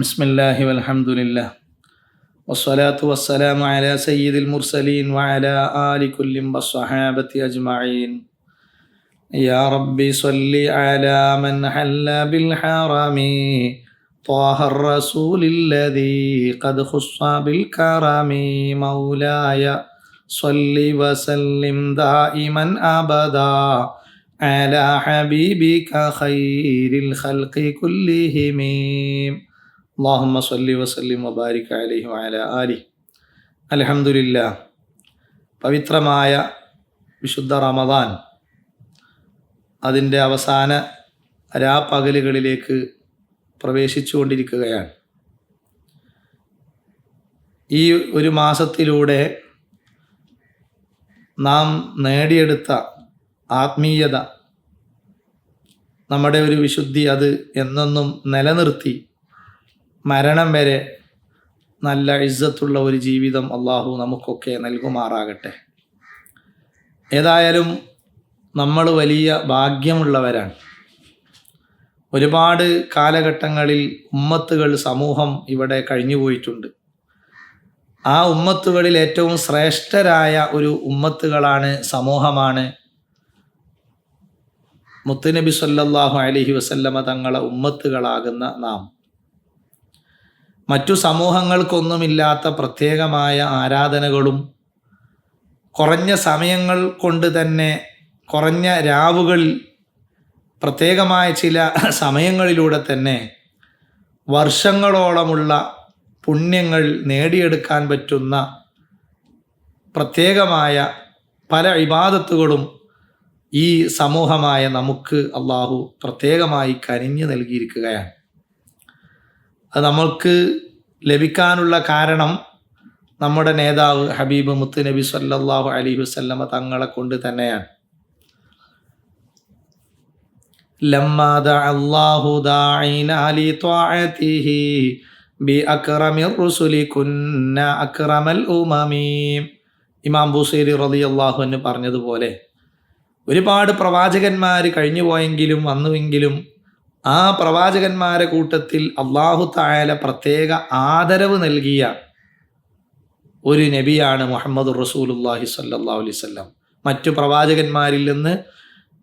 بسم الله والحمد لله والصلاة والسلام على سيد المرسلين وعلى آل كل والصحابة أجمعين يا ربي صل على من حل بالحرم طه الرسول الذي قد خص بالكرم مولاي صل وسلم دائما أبدا على حبيبك خير الخلق كلهم اللهم صل وسلم وبارك عليه وعلى آله അലഹമുല്ല പവിത്രമായ വിശുദ്ധ റമദാൻ അതിൻ്റെ അവസാന രാപ്പകലുകളിലേക്ക് പ്രവേശിച്ചുകൊണ്ടിരിക്കുകയാണ് ഈ ഒരു മാസത്തിലൂടെ നാം നേടിയെടുത്ത ആത്മീയത നമ്മുടെ ഒരു വിശുദ്ധി അത് എന്നെന്നും നിലനിർത്തി മരണം വരെ നല്ല ഇജ്ജത്തുള്ള ഒരു ജീവിതം അള്ളാഹു നമുക്കൊക്കെ നൽകുമാറാകട്ടെ. ഏതായാലും നമ്മൾ വലിയ ഭാഗ്യമുള്ളവരാണ്. ഒരുപാട് കാലഘട്ടങ്ങളിൽ ഉമ്മത്തുകൾ സമൂഹം ഇവിടെ കഴിഞ്ഞു പോയിട്ടുണ്ട്. ആ ഉമ്മത്തുകളിൽ ഏറ്റവും ശ്രേഷ്ഠരായ ഒരു ഉമ്മത്തുകളാണ് സമൂഹമാണ് മുത്തുനബി സല്ലാഹു അലഹി വസല്ലമ തങ്ങളെ ഉമ്മത്തുകളാകുന്ന നാം. മറ്റു സമൂഹങ്ങൾക്കൊന്നുമില്ലാത്ത പ്രത്യേകമായ ആരാധനകളും കുറഞ്ഞ സമയങ്ങൾ കൊണ്ട് തന്നെ കുറഞ്ഞ രാവുകളിൽ പ്രത്യേകമായ ചില സമയങ്ങളിലൂടെ തന്നെ വർഷങ്ങളോളമുള്ള പുണ്യങ്ങൾ നേടിയെടുക്കാൻ പറ്റുന്ന പ്രത്യേകമായ പല ഇബാദത്തുകളും ഈ സമൂഹമായ നമുക്ക് അള്ളാഹു പ്രത്യേകമായി കനിഞ്ഞു നൽകിയിരിക്കുകയാണ്. അത് നമ്മൾക്ക് ലഭിക്കാനുള്ള കാരണം നമ്മുടെ നേതാവ് ഹബീബ് മുത്ത് നബി സല്ലാഹു അലി വസ്ല്ലമ തങ്ങളെ കൊണ്ട് തന്നെയാണ്. ഇമാം ബുസൈരി റതി അള്ളാഹുവിന് പറഞ്ഞതുപോലെ ഒരുപാട് പ്രവാചകന്മാർ കഴിഞ്ഞുപോയെങ്കിലും വന്നുവെങ്കിലും ആ പ്രവാചകന്മാരെ കൂട്ടത്തിൽ അള്ളാഹു തായാല പ്രത്യേക ആദരവ് നൽകിയ ഒരു നബിയാണ് മുഹമ്മദ് റസൂലുല്ലാഹി സല്ലാ അലൈവല്ലം മറ്റു പ്രവാചകന്മാരിൽ നിന്ന്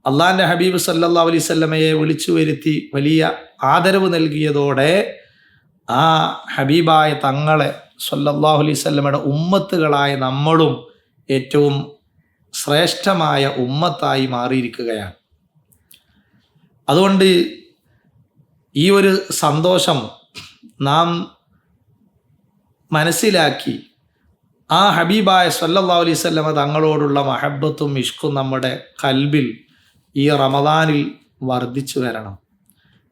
അള്ളാഹിന്റെ ഹബീബ് സല്ലാ അലൈവല്ലമയെ വിളിച്ചു വരുത്തി വലിയ ആദരവ് നൽകിയതോടെ ആ ഹബീബായ തങ്ങളെ സല്ലാഹു അലൈഹി സ്വല്ലമയുടെ ഉമ്മത്തുകളായ നമ്മളും ഏറ്റവും ശ്രേഷ്ഠമായ ഉമ്മത്തായി മാറിയിരിക്കുകയാണ്. അതുകൊണ്ട് ഈ ഒരു സന്തോഷം നാം മനസ്സിലാക്കി ആ ഹബീബായ സല്ലാ അലൈഹി സ്വല്ലമ തങ്ങളോടുള്ള മഹബത്തും ഇഷ്കും നമ്മുടെ കൽബിൽ ഈ റമദാനിൽ വർദ്ധിച്ചു വരണം.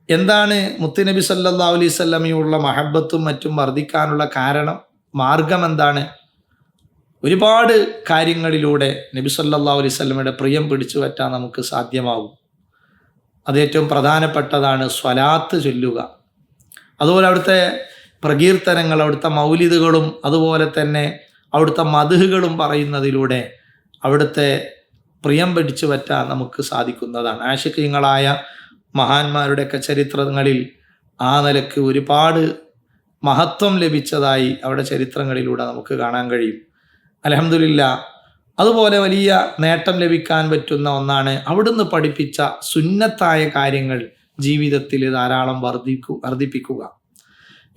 എന്താണ് മുത്തുനബി സല്ലാ അലൈഹി സ്വല്ലമയുള്ള മഹബത്തും മറ്റും വർദ്ധിക്കാനുള്ള കാരണം? മാർഗം എന്താണ്? ഒരുപാട് കാര്യങ്ങളിലൂടെ നബി സല്ലാ അലൈഹി സ്വല്ലമയുടെ പ്രിയം പിടിച്ചു പറ്റാൻ നമുക്ക് സാധ്യമാവും. അത് ഏറ്റവും പ്രധാനപ്പെട്ടതാണ് സ്വലാത്ത് ചൊല്ലുക. അതുപോലെ അവിടുത്തെ പ്രകീർത്തനങ്ങൾ അവിടുത്തെ മൗലിദുകളും അതുപോലെ തന്നെ അവിടുത്തെ മധുഹുകളും പറയുന്നതിലൂടെ അവിടുത്തെ പ്രിയം പിടിച്ചു പറ്റാൻ നമുക്ക് സാധിക്കുന്നതാണ്. ആശിക്യങ്ങളായ മഹാന്മാരുടെയൊക്കെ ചരിത്രങ്ങളിൽ ആ നിലയ്ക്ക് ഒരുപാട് മഹത്വം ലഭിച്ചതായി അവിടെ ചരിത്രങ്ങളിലൂടെ നമുക്ക് കാണാൻ കഴിയും. അലഹമില്ല അതുപോലെ വലിയ നേട്ടം ലഭിക്കാൻ പറ്റുന്ന ഒന്നാണ് അവിടുന്ന് പഠിപ്പിച്ച സുന്നത്തായ കാര്യങ്ങൾ ജീവിതത്തിൽ ധാരാളം വർദ്ധിക്കു വർദ്ധിപ്പിക്കുക.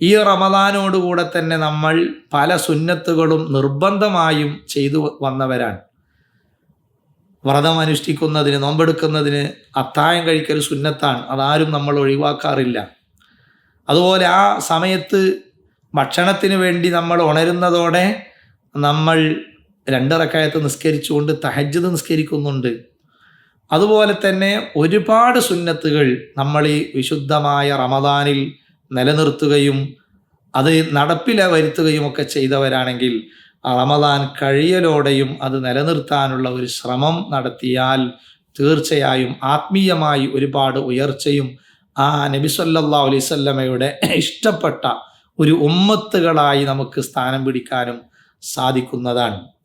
ഈ റമദാനോടുകൂടെ തന്നെ നമ്മൾ പല സുന്നത്തുകളും നിർബന്ധമായും ചെയ്തു വന്നവരാണ്. വ്രതം അനുഷ്ഠിക്കുന്നതിന് നോമ്പെടുക്കുന്നതിന് അത്തായം കഴിക്കൽ സുന്നത്താണ്. അതാരും നമ്മൾ ഒഴിവാക്കാറില്ല. അതുപോലെ ആ സമയത്ത് ഭക്ഷണത്തിന് വേണ്ടി നമ്മൾ ഉണരുന്നതോടെ നമ്മൾ രണ്ടിറക്കായത്ത് നിസ്കരിച്ചുകൊണ്ട് തഹജ്ജത് നിസ്കരിക്കുന്നുണ്ട്. അതുപോലെ തന്നെ ഒരുപാട് സുന്നത്തുകൾ നമ്മൾ ഈ വിശുദ്ധമായ റമദാനിൽ നിലനിർത്തുകയും അത് നടപ്പില വരുത്തുകയും ഒക്കെ ചെയ്തവരാണെങ്കിൽ റമദാൻ കഴിയലോടെയും അത് നിലനിർത്താനുള്ള ഒരു ശ്രമം നടത്തിയാൽ തീർച്ചയായും ആത്മീയമായി ഒരുപാട് ഉയർച്ചയും ആ നബിസല്ലാ അലൈവല്ലമയുടെ ഇഷ്ടപ്പെട്ട ഒരു ഉമ്മത്തുകളായി നമുക്ക് സ്ഥാനം പിടിക്കാനും സാധിക്കുന്നതാണ്.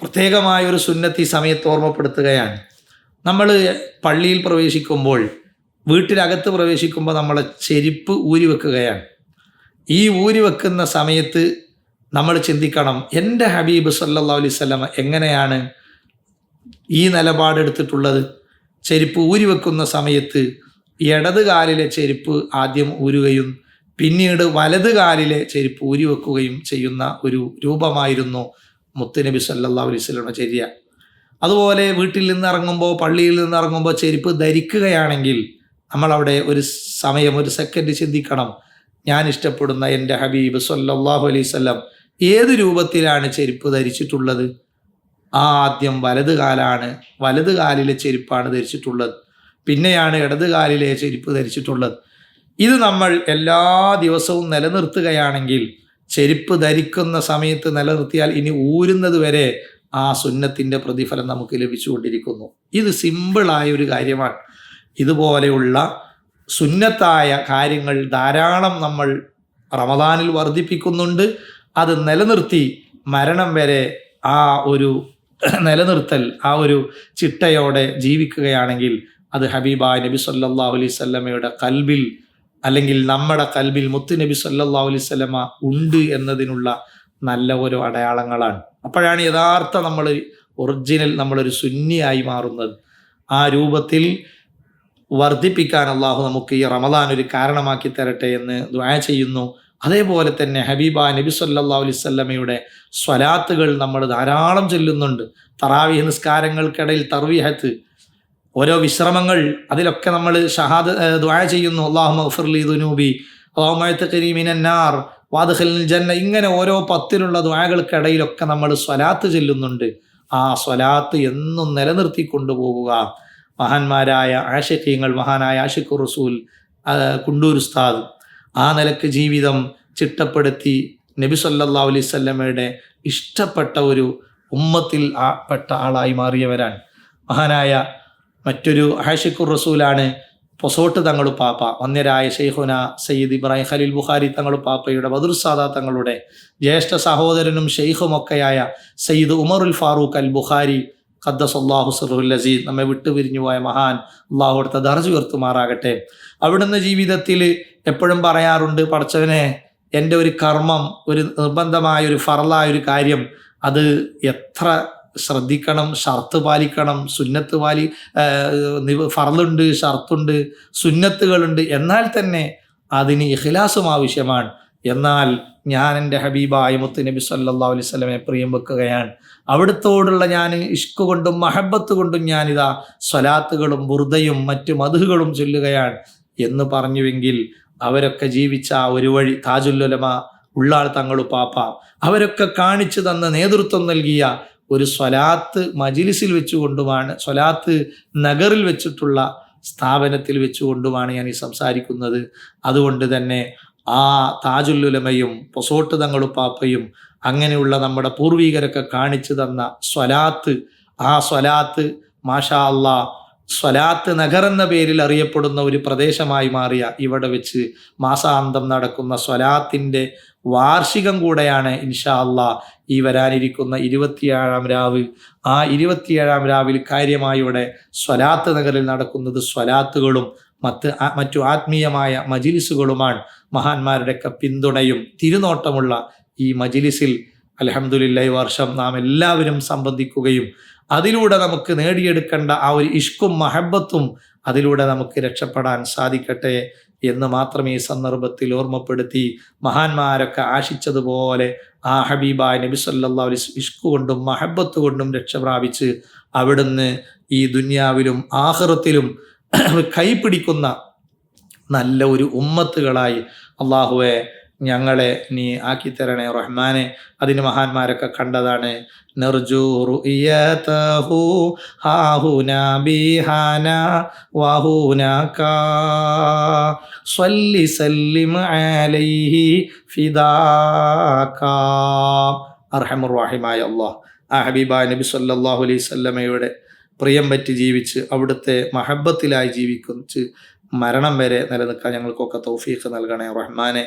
പ്രത്യേകമായ ഒരു സുന്നത്ത് ഈ സമയത്ത് ഓർമ്മപ്പെടുത്തുകയാണ്. നമ്മൾ പള്ളിയിൽ പ്രവേശിക്കുമ്പോൾ വീട്ടിനകത്ത് പ്രവേശിക്കുമ്പോൾ നമ്മളെ ചെരുപ്പ് ഊരി വെക്കുകയാണ്. ഈ ഊരി വെക്കുന്ന സമയത്ത് നമ്മൾ ചിന്തിക്കണം എന്റെ ഹബീബ് സല്ലാ അലൈവല്ലം എങ്ങനെയാണ് ഈ നിലപാടെടുത്തിട്ടുള്ളത് ചെരുപ്പ് ഊരി വെക്കുന്ന സമയത്ത് ഇടത് കാലിലെ ചെരുപ്പ് ആദ്യം ഊരുകയും പിന്നീട് വലത് കാലിലെ ചെരുപ്പ് ഊരി വെക്കുകയും ചെയ്യുന്ന ഒരു രൂപമായിരുന്നു മുത്തുനബി സല്ലാ അലൈവല്ലയുടെ ചര്യ. അതുപോലെ വീട്ടിൽ നിന്ന് ഇറങ്ങുമ്പോൾ പള്ളിയിൽ നിന്ന് ഇറങ്ങുമ്പോൾ ചെരുപ്പ് ധരിക്കുകയാണെങ്കിൽ നമ്മളവിടെ ഒരു സമയം ഒരു സെക്കൻഡ് ചിന്തിക്കണം. ഞാൻ ഇഷ്ടപ്പെടുന്ന എന്റെ ഹബീബ് സല്ലാഹു അലൈവല്ലം ഏത് രൂപത്തിലാണ് ചെരുപ്പ് ധരിച്ചിട്ടുള്ളത്? ആ ആദ്യം വലത് കാലാണ് വലത് കാലിലെ ചെരുപ്പാണ് ധരിച്ചിട്ടുള്ളത്. പിന്നെയാണ് ഇടത് കാലിലെ ചെരുപ്പ് ധരിച്ചിട്ടുള്ളത്. ഇത് നമ്മൾ എല്ലാ ദിവസവും നിലനിർത്തുകയാണെങ്കിൽ ചെരുപ്പ് ധരിക്കുന്ന സമയത്ത് നിലനിർത്തിയാൽ ഇനി ഊരുന്നത് വരെ ആ സുന്നത്തിന്റെ പ്രതിഫലം നമുക്ക് ലഭിച്ചുകൊണ്ടിരിക്കുന്നു. ഇത് സിമ്പിളായ ഒരു കാര്യമാണ്. ഇതുപോലെയുള്ള സുന്നത്തായ കാര്യങ്ങൾ ധാരാളം നമ്മൾ റമദാനിൽ വർദ്ധിപ്പിക്കുന്നുണ്ട്. അത് നിലനിർത്തി മരണം വരെ ആ ഒരു നിലനിർത്തൽ ആ ഒരു ചിട്ടയോടെ ജീവിക്കുകയാണെങ്കിൽ അത് ഹബീബായ നബി സല്ലാ അലൈഹി സ്വല്ലമയുടെ കൽബിൽ അല്ലെങ്കിൽ നമ്മുടെ കൽബിൽ മുത്ത് നബി സല്ലാ അലൈഹി സ്വലമ ഉണ്ട് എന്നതിനുള്ള നല്ല ഒരു അടയാളങ്ങളാണ്. അപ്പോഴാണ് യഥാർത്ഥ നമ്മൾ ഒറിജിനൽ നമ്മളൊരു സുന്നിയായി മാറുന്നത്. ആ രൂപത്തിൽ വർദ്ധിപ്പിക്കാൻ അള്ളാഹു നമുക്ക് ഈ റമദാൻ ഒരു കാരണമാക്കി തരട്ടെ എന്ന് ദ്വായ ചെയ്യുന്നു. അതേപോലെ തന്നെ ഹബീബ നബി സല്ലാ അലൈവല്ലമയുടെ സ്വലാത്തുകൾ നമ്മൾ ധാരാളം ചൊല്ലുന്നുണ്ട്. തറാവി നിസ്കാരങ്ങൾക്കിടയിൽ തർവിഹത്ത് ഓരോ വിശ്രമങ്ങൾ അതിലൊക്കെ നമ്മൾ ഷഹാദ് ദ്വായ ചെയ്യുന്നു. അള്ളാഹു മഫർലി ദുനൂബി. ജന്ന ഇങ്ങനെ ഓരോ പത്തിലുള്ള ദ്വായകൾക്കിടയിലൊക്കെ നമ്മൾ സ്വലാത്ത് ചെല്ലുന്നുണ്ട്. ആ സ്വലാത്ത് എന്നും നിലനിർത്തി കൊണ്ടുപോകുക. മഹാന്മാരായ ആഷിഖീങ്ങൾ മഹാനായ ആഷിഖു റസൂൽ കുണ്ടൂർ ഉസ്താദ് ആ നിലയ്ക്ക് ജീവിതം ചിട്ടപ്പെടുത്തി നബി സല്ലാ അലൈവല്ലമയുടെ ഇഷ്ടപ്പെട്ട ഒരു ഉമ്മത്തിൽ പെട്ട ആളായി മാറിയവരാണ്. മഹാനായ മറ്റൊരു ഹാഷിഖുർ റസൂലാണ് പൊസോട്ട് തങ്ങളു പാപ്പ. വന്യരായ ഷെയ്ഖുന സയ്യിദ് ഇബ്രാഹിം ഖലീൽ ബുഖാരി തങ്ങളു പാപ്പയുടെ ബദുർ സാദാ തങ്ങളുടെ ജ്യേഷ്ഠ സഹോദരനും ഷെയ്ഖുമൊക്കെയായ സയ്യിദ് ഉമറുൽ ഫാറൂഖ് അൽ ബുഖാരി ഖദ്ദസ് അള്ളാഹു സുറുൽ അസീദ് നമ്മെ വിട്ടുപിരിഞ്ഞു മഹാൻ അള്ളാഹു അടുത്ത ദർജ് ഉയർത്തുമാറാകട്ടെ. അവിടുന്ന് ജീവിതത്തിൽ എപ്പോഴും പറയാറുണ്ട് പടച്ചവനെ എന്റെ ഒരു കർമ്മം ഒരു നിർബന്ധമായ ഒരു ഫറലായ ഒരു കാര്യം അത് എത്ര ശ്രദ്ധിക്കണം ഷർത്ത് പാലിക്കണം സുന്നത്ത് പാലി ഫറലുണ്ട് ഷർത്തുണ്ട് സുന്നത്തുകളുണ്ട്. എന്നാൽ തന്നെ അതിന് ഇഖ്ലാസും ആവശ്യമാണ്. എന്നാൽ ഞാൻ എന്റെ ഹബീബായ മുത്ത് നബി സല്ലാ അലൈവലമെ പ്രിയം വെക്കുകയാണ്. അവിടുത്തോടുള്ള ഞാൻ ഇഷ്ക് കൊണ്ടും മഹബത്ത് കൊണ്ടും ഞാനിതാ സ്വലാത്തുകളും ബുർദയും മറ്റു മധുകളും ചൊല്ലുകയാണ്. എന്ന് പറഞ്ഞുവെങ്കിൽ അവരൊക്കെ ജീവിച്ച ആ ഒരു വഴി താജുല്ലുലമ ഉള്ളാൾ തങ്ങളു പാപ്പ അവരൊക്കെ കാണിച്ചു തന്ന നേതൃത്വം നൽകിയ ഒരു സ്വലാത്ത് മജിലിസിൽ വെച്ചുകൊണ്ടുമാണ് സ്വലാത്ത് നഗറിൽ വെച്ചിട്ടുള്ള സ്ഥാപനത്തിൽ വെച്ചുകൊണ്ടുമാണ് ഞാൻ ഈ സംസാരിക്കുന്നത്. അതുകൊണ്ട് തന്നെ ആ താജുല്ലുലമയും പൊസോട്ട് തങ്ങളുപ്പാപ്പയും അങ്ങനെയുള്ള നമ്മുടെ പൂർവീകരൊക്കെ കാണിച്ചു തന്ന സ്വലാത്ത് ആ സ്വലാത്ത് മാഷാ അള്ളാ സ്വലാത്ത് നഗർ എന്ന പേരിൽ അറിയപ്പെടുന്ന ഒരു പ്രദേശമായി മാറിയ ഇവിടെ വെച്ച് മാസാന്തം നടക്കുന്ന സ്വലാത്തിന്റെ വാർഷികം കൂടെയാണ് ഇൻഷാ അള്ളാ ഈ വരാനിരിക്കുന്ന ഇരുപത്തിയേഴാം രാവ് ആ ഇരുപത്തിയേഴാം രാവിൽ കാര്യമായി ഇവിടെ സ്വലാത്ത് നഗറിൽ നടക്കുന്നത് സ്വലാത്തുകളും മറ്റ് മറ്റു ആത്മീയമായ മജിലിസുകളുമാണ് മഹാന്മാരുടെയൊക്കെ പിന്തുണയും തിരുനോട്ടമുള്ള ഈ മജിലിസിൽ അലഹമുല്ല ഈ വർഷം നാം എല്ലാവരും സംബന്ധിക്കുകയും അതിലൂടെ നമുക്ക് നേടിയെടുക്കേണ്ട ആ ഒരു ഇഷ്കും മഹബത്തും അതിലൂടെ നമുക്ക് രക്ഷപ്പെടാൻ സാധിക്കട്ടെ എന്ന് മാത്രം ഈ സന്ദർഭത്തിൽ ഓർമ്മപ്പെടുത്തി മഹാന്മാരൊക്കെ ആശിച്ചതുപോലെ ആ ഹബീബായ നബി സല്ലാ അലൈസ് ഇഷ്കു കൊണ്ടും മഹബത്ത് കൊണ്ടും രക്ഷ പ്രാപിച്ച് അവിടുന്ന് ഈ ദുന്യാവിലും ആഹൃത്തിലും കൈപിടിക്കുന്ന നല്ല ഒരു ഉമ്മത്തുകളായി അള്ളാഹുവെ ഞങ്ങളെ നീ ആക്കി തരണേ റഹ്മാനെ. അതിന് മഹാന്മാരൊക്കെ കണ്ടതാണ്. അർഹമുറാഹിമായ അള്ളാഹ്. ആ ഹബീബ നബി സല്ലാഹു അലൈഹി സ്വല്ലമയുടെ പ്രിയം പറ്റി ജീവിച്ച് അവിടുത്തെ മഹബത്തിലായി ജീവിക്കുച്ച് മരണം വരെ നിലനിൽക്കാൻ ഞങ്ങൾക്കൊക്കെ തൗഫീഖ് നൽകണേ റഹ്മാനെ.